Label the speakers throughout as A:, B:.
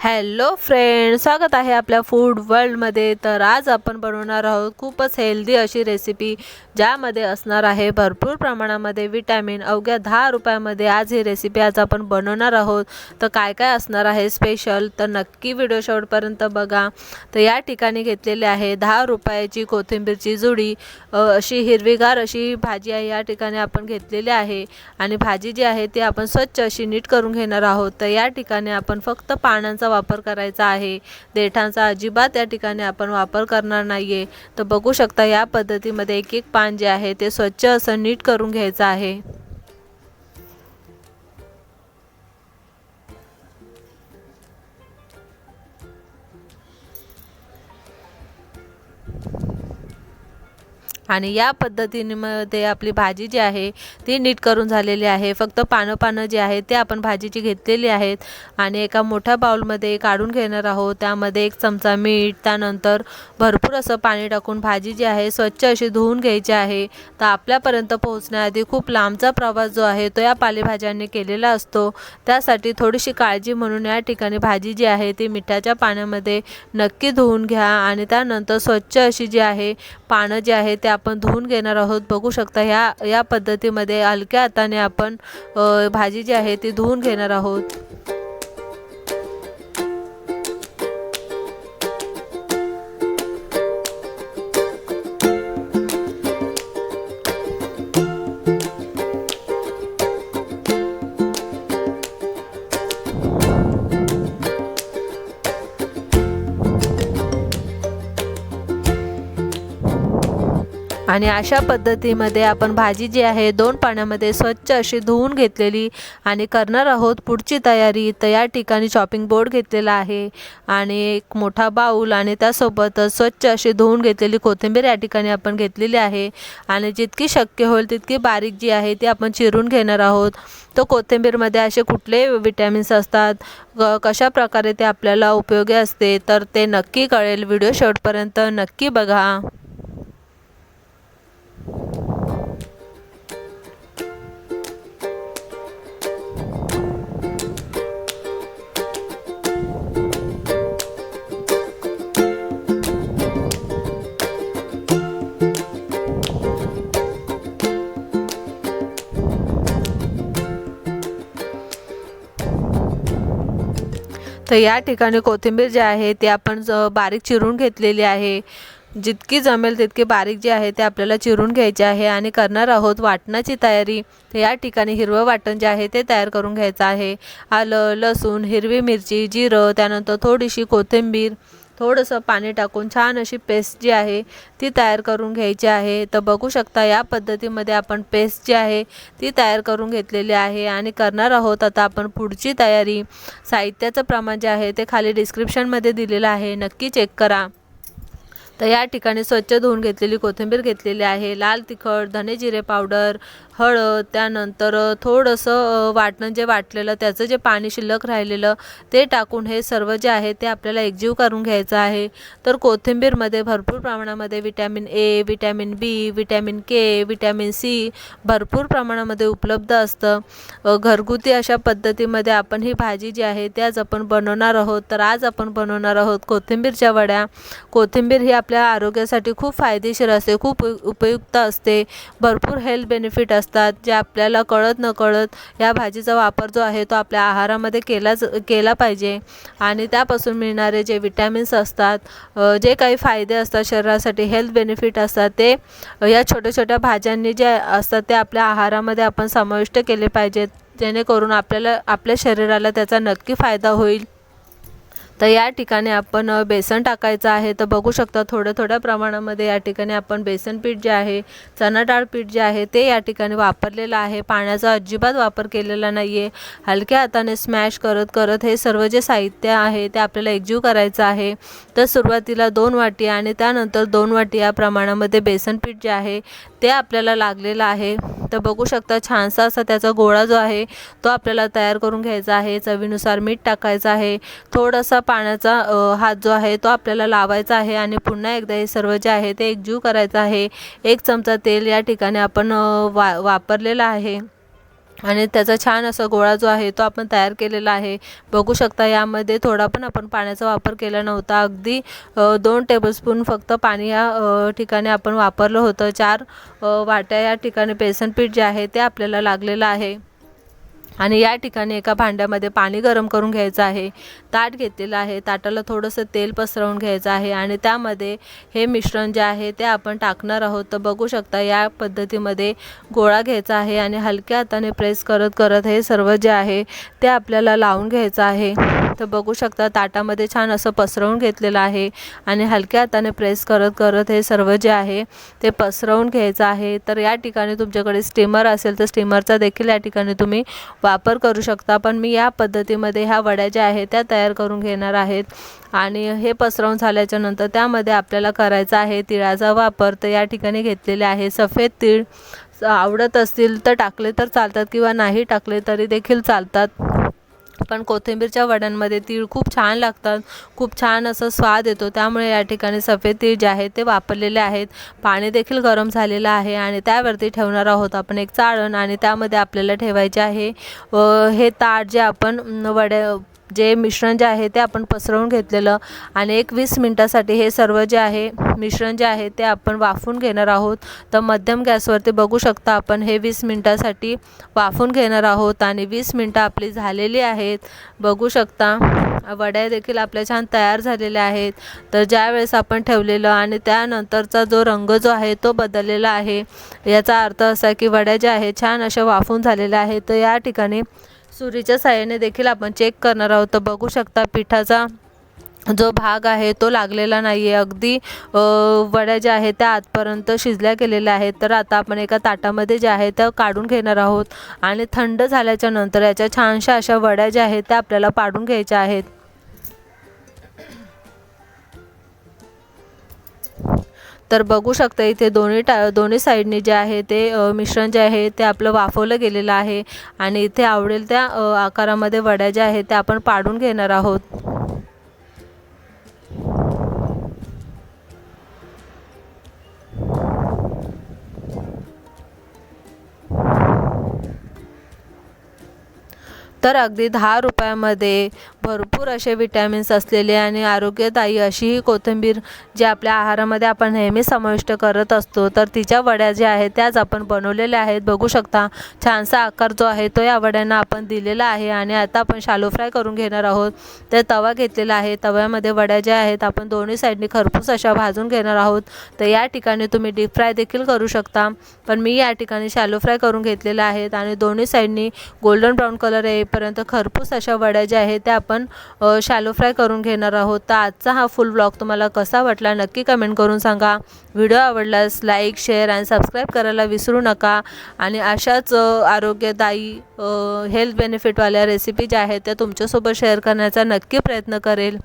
A: Hello friend स्वागत आहे आपल्या फूड वर्ल्डमध्ये तर आज आपण बनवणार आहोत खूपच हेल्दी अशी रेसिपी ज्यामध्ये असणार आहे भरपूर प्रमाणामध्ये विटॅमिन अवघ्या दहा रुपयामध्ये आज ही रेसिपी आज आपण बनवणार आहोत. तर काय काय असणार आहे स्पेशल तर नक्की व्हिडिओ शेवटपर्यंत बघा. तर या ठिकाणी घेतलेली आहे दहा रुपयाची कोथिंबीरची जुडी. अशी हिरवीगार अशी भाजी आहे या ठिकाणी आपण घेतलेली आहे. आणि भाजी जी आहे ती आपण स्वच्छ अशी नीट करून घेणार आहोत. तर या ठिकाणी आपण फक्त पानांचा वापर करायचा आहे? देठांचा अजिबात या ठिकाणी आपण वापर करणार नाही आहे तर बघू शकता या पद्धतीमध्ये एक एक पान जे आहे ते स्वच्छ असं नीट करून घ्यायचं आहे. आणि या पद्धतीमध्ये आपली भाजी जी आहे ती नीट करून झालेली आहे. फक्त पानं पानं जी आहे ते आपण भाजीची घेतलेली आहेत आणि एका मोठ्या बाउलमध्ये काढून घेणार आहोत. त्यामध्ये एक चमचा मीठ त्यानंतर भरपूर असं पाणी टाकून भाजी जी आहे स्वच्छ अशी धुवून घ्यायची आहे. तर आपल्यापर्यंत पोहोचण्याआधी खूप लांबचा प्रवास जो आहे तो या पालेभाज्यांनी केलेला असतो. त्यासाठी थोडीशी काळजी म्हणून या ठिकाणी भाजी जी आहे ती मिठाच्या पाण्यामध्ये नक्की धुवून घ्या आणि त्यानंतर स्वच्छ अशी जी आहे पानं जी आहे ते आपण धुवून घेणार आहोत. बघू शकता ह्या या पद्धतीमध्ये हलक्या हाताने आपण भाजी जी आहे ती धुवून घेणार आहोत. आणि अशा पद्धतीमध्ये आपण भाजी जी आहे दोन पाण्यामध्ये स्वच्छ अशी धुवून घेतलेली आणि करणार आहोत पुढची तयारी. तर या ठिकाणी चॉपिंग बोर्ड घेतलेला आहे आणि एक मोठा बाऊल आणि त्यासोबतच स्वच्छ अशी धुवून घेतलेली कोथिंबीर या ठिकाणी आपण घेतलेली आहे. आणि जितकी शक्य होईल तितकी बारीक जी आहे ती आपण चिरून घेणार आहोत. तर कोथिंबीरमध्ये असे कुठले विटॅमिन्स असतात कशा प्रकारे ते आपल्याला उपयोगी असते तर ते नक्की कळेल. व्हिडिओ शेवटपर्यंत नक्की बघा. तर या ठिकाणी कोथिंबीर जी आहे ती आपण ज- बारीक चिरून घेतलेली आहे. जितकी जमेल तितकी बारीक जी आहे ते आपल्याला चिरून घ्यायची आहे आणि करणार आहोत वाटणाची तयारी. तर या ठिकाणी हिरवं वाटण जे आहे ते तयार करून घ्यायचं आहे. आलं लसूण हिरवी मिरची जिरं त्यानंतर थोडीशी कोथिंबीर थोडंसं पाणी टाकून छान अशी पेस्ट जी आहे ती तयार करून घ्यायची आहे. तर बघू शकता या पद्धतीमध्ये आपण पेस्ट जी आहे ती तयार करून घेतलेली आहे आणि करणार आहोत आता आपण पुढची तयारी. साहित्याचं प्रमाण जे आहे ते खाली डिस्क्रिप्शनमध्ये दिलेलं आहे. नक्की चेक करा. तर या ठिकाणी स्वच्छ धुवून घेतलेली कोथिंबीर घेतलेली आहे लाल तिखट धने जिरे पावडर हळद त्यानंतर थोडंसं वाटणं जे वाटलेलं त्याचं जे पाणी शिल्लक राहिलेलं ते टाकून हे सर्व जे आहे ते आपल्याला एकजीव करून घ्यायचं आहे. तर कोथिंबीरमध्ये भरपूर प्रमाणामध्ये vitamin A vitamin B vitamin K vitamin C भरपूर प्रमाणामध्ये उपलब्ध असतं. घरगुती अशा पद्धतीमध्ये आपण ही भाजी जी आहे त्याच आज आपण बनवणार आहोत. तर आज आपण बनवणार आहोत कोथिंबीरच्या वड्या. कोथिंबीर ही आप आपल्या आरोग्यासाठी खूप फायदेशीर असते खूप उप- उपयुक्त असते. भरपूर हेल्थ बेनिफिट असतात जे आपल्याला कळत नकळत या भाजीचा वापर जो आहे तो आपल्या आहारामध्ये केलाच केला पाहिजे. आणि त्यापासून मिळणारे जे विटॅमिन्स असतात जे काही फायदे असतात शरीरासाठी हेल्थ बेनिफिट असतात ते या छोट्या छोट्या भाज्यांनी जे असतात ते आपल्या आहारामध्ये आपण समाविष्ट केले पाहिजेत. जेणेकरून आपल्याला आपल्या शरीराला त्याचा नक्की फायदा होईल. तर या ठिकाणी आपण बेसन टाकायचं आहे. तर बघू शकता थोड्या थोड्या प्रमाणामध्ये या ठिकाणी आपण बेसन पीठ जे आहे चणा डाळ पीठ जे आहे ते या ठिकाणी वापरलेलं आहे. पाण्याचा अजिबात वापर केलेला नाही आहे हलक्या हाताने स्मॅश करत करत हे सर्व जे साहित्य आहे ते आपल्याला एकजीव करायचं आहे. तर सुरुवातीला दोन वाटी आणि त्यानंतर दोन वाटी या प्रमाणामध्ये बेसन पीठ जे आहे ते आपल्याला लागलेलं आहे. तर बघू शकता छानसा असा त्याचा गोळा जो आहे तो आपल्याला तयार करून घ्यायचा आहे. चवीनुसार मीठ टाकायचं आहे. थोडासा पाण्याचा हात जो आहे तो आपल्याला लावायचा आहे आणि पुन्हा एकदा हे सर्व जे आहे ते एकजीव करायचं आहे. एक चमचा तेल या ठिकाणी आपण वा वापरलेलं आहे. आणि त्याचा छान असा गोळा जो आहे तो आपण तयार केलेला आहे. बघू शकता यामध्ये थोडा पण आपण पाण्याचा वापर केला नव्हता. अगदी दोन टेबलस्पून फक्त पाणी या ठिकाणी आपण वापरलं होतं. चार वाट्या या ठिकाणी बेसन पीठ जे आहे ते आपल्याला लागलेलं आहे. आणि या ठिकाणी एका भांड्यामध्ये पाणी गरम करून घ्यायचं आहे. ताट घेतलेलं आहे. ताटाला थोडंसं तेल पसरवून घ्यायचं आहे आणि त्यामध्ये हे मिश्रण जे आहे ते आपण टाकणार आहोत. तर बघू शकता या पद्धतीमध्ये गोळा घ्यायचा आहे आणि हलक्या हाताने प्रेस करत करत हे सर्व जे आहे ते आपल्याला लावून घ्यायचं आहे. तर बघू शकता ताटामध्ये छान असं पसरवून घेतलेलं आहे. आणि हलक्या हाताने प्रेस करत करत हे सर्व जे आहे ते पसरवून घ्यायचं आहे. तर या ठिकाणी तुमच्याकडे स्टीमर असेल तर स्टीमरचा देखील या ठिकाणी तुम्ही वापर करू शकता. पण मी या पद्धतीमध्ये ह्या वड्या ज्या आहेत त्या तयार करून घेणार आहेत. आणि हे पसरवून झाल्याच्यानंतर त्यामध्ये आपल्याला करायचं आहे तिळाचा वापर तर या ठिकाणी घेतलेले आहे. सफेद तीळ आवडत असतील तर टाकले तर चालतात किंवा नाही टाकले तरी देखील चालतात. पण कोथिंबीरच्या वड्यांमध्ये तीळ खूप छान लागतात. खूप छान असं स्वाद येतो. त्यामुळे या ठिकाणी सफेद तीळ जे आहे ते वापरलेले आहेत. पाणी देखील गरम झालेलं आहे आणि त्यावरती ठेवणार आहोत आपण एक चाळण आणि त्यामध्ये आपल्याला ठेवायचे आहे. हे ताट जे आपण वड्या जे मिश्रण जे आहे ते आपण पसरवून घेतलेलं आणि एक वीस मिनटासाठी हे सर्व जे आहे मिश्रण जे आहे ते आपण वाफून घेणार आहोत. तर मध्यम गॅसवरती बघू शकता आपण हे वीस मिनटासाठी वाफून घेणार आहोत आणि वीस मिनटं आपली झालेली आहेत. बघू शकता वड्या देखील आपल्या छान तयार झालेल्या आहेत. तर ज्यावेळेस आपण ठेवलेलं आणि त्यानंतरचा जो रंग जो आहे तो बदललेला आहे याचा अर्थ असा की वड्या ज्या आहेत छान अशा वाफून झालेल्या आहेत. तर या ठिकाणी सुरीच्या साह्याने देखील आपण चेक करणार आहोत. तर बघू शकता पिठाचा जो भाग आहे तो लागलेला नाही आहे अगदी वड्या ज्या आहेत त्या आतपर्यंत शिजल्या गेलेल्या आहेत. तर आता आपण एका ताटामध्ये ज्या आहे त्या काढून घेणार आहोत. आणि थंड झाल्याच्यानंतर याच्या छानशा अशा वड्या ज्या आहेत त्या आपल्याला पाडून घ्यायच्या आहेत. तर बघू शकता इथे दोन्ही टा दोन्ही साईडने जे आहे ते मिश्रण जे आहे ते आपलं वाफवलं गेलेलं आहे. आणि इथे आवडेल त्या आकारामध्ये वड्या ज्या आहेत त्या आपण पाडून घेणार आहोत. तर अगदी दहा रुपयामध्ये भरपूर असे विटॅमिन्स असलेले आणि आरोग्यदायी अशी ही कोथिंबीर जी आपल्या आहारामध्ये आपण नेहमी समाविष्ट करत असतो तर तिच्या वड्या ज्या आहेत त्याच आपण बनवलेल्या आहेत. बघू शकता छानसा आकार जो आहे तो या वड्यांना आपण दिलेला आहे आणि आता आपण शालो फ्राय करून घेणार आहोत. तर तवा घेतलेला आहे. तव्यामध्ये वड्या ज्या आहेत आपण दोन्ही साईडनी खरपूस अशा भाजून घेणार आहोत. तर या ठिकाणी तुम्ही डीप फ्राय देखील करू शकता. पण मी या ठिकाणी शालो फ्राय करून घेतलेल्या आहेत आणि दोन्ही साईडनी गोल्डन ब्राऊन कलर येईपर्यंत खरपूस अशा वड्या ज्या आहेत त्या आपण शॅलो फ्राय करून घेणार आहोत. तर आजचा हा फुल ब्लॉग तुम्हाला कसा वाटला नक्की कमेंट करून सांगा. व्हिडिओ आवडल्यास लाईक शेअर आणि सबस्क्राईब करायला विसरू नका. आणि अशाच आरोग्यदायी हेल्थ बेनिफिटवाल्या रेसिपी ज्या आहेत त्या तुमच्यासोबत शेअर करण्याचा नक्की प्रयत्न करेल.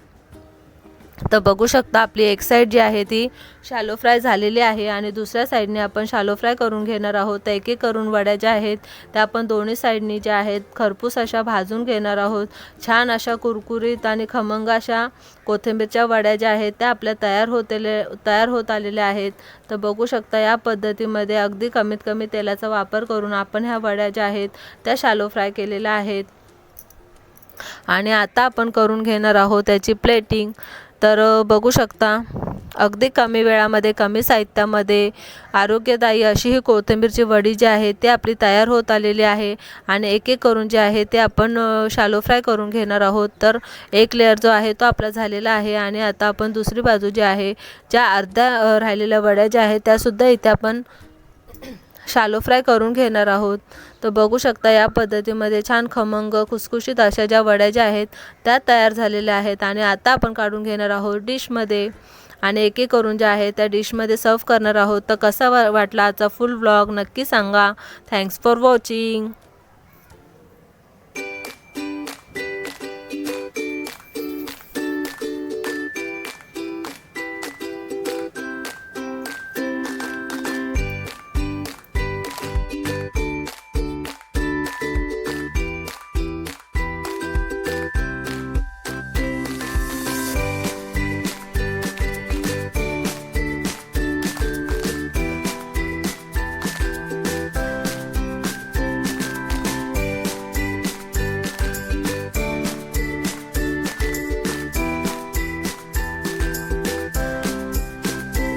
A: तर बघू शकता आपली एक साईड जी आहे ती शालो फ्राय झालेली आहे आणि दुसऱ्या साईडने आपण शालो फ्राय करून घेणार आहोत. तर एक एक करून वड्या ज्या आहेत त्या आपण दोन्ही साईडनी ज्या आहेत खरपूस अशा भाजून घेणार आहोत. छान अशा कुरकुरीत आणि खमंग अशा कोथिंबीरच्या वड्या ज्या आहेत त्या आपल्या तयार होतेले तयार होत आलेल्या आहेत. तर बघू शकता या पद्धतीमध्ये अगदी कमीत कमी तेलाचा वापर करून आपण ह्या वड्या ज्या आहेत त्या शालो फ्राय केलेल्या आहेत. आणि आता आपण करून घेणार आहोत त्याची प्लेटिंग तर बघू शकता अगदी कमी वेळामध्ये कमी साहित्यामध्ये आरोग्यदायी अशी ही कोथिंबीरची वडी जी आहे ती आपली तयार होत आलेली आहे आणि एक एक करून जे आहे ते आपण शालो फ्राय करून घेणार आहोत. तर एक लेअर जो आहे तो आपला झालेला आहे आणि आता आपण दुसरी बाजू जी आहे ज्या अर्ध्या राहिलेल्या वड्या ज्या आहेत त्यासुद्धा इथे आपण शालो फ्राय करून घेणार आहोत. तर बघू शकता या पद्धतीमध्ये छान खमंग खुसखुशीत अशा ज्या वड्या ज्या आहेत त्या तयार झालेल्या आहेत आणि आता आपण काढून घेणार आहोत डिशमध्ये. आणि एक एक करून ज्या आहेत त्या डिशमध्ये सर्व करणार आहोत. तर कसा वा वाटला आजचा फुल व्लॉग नक्की सांगा. Thanks for watching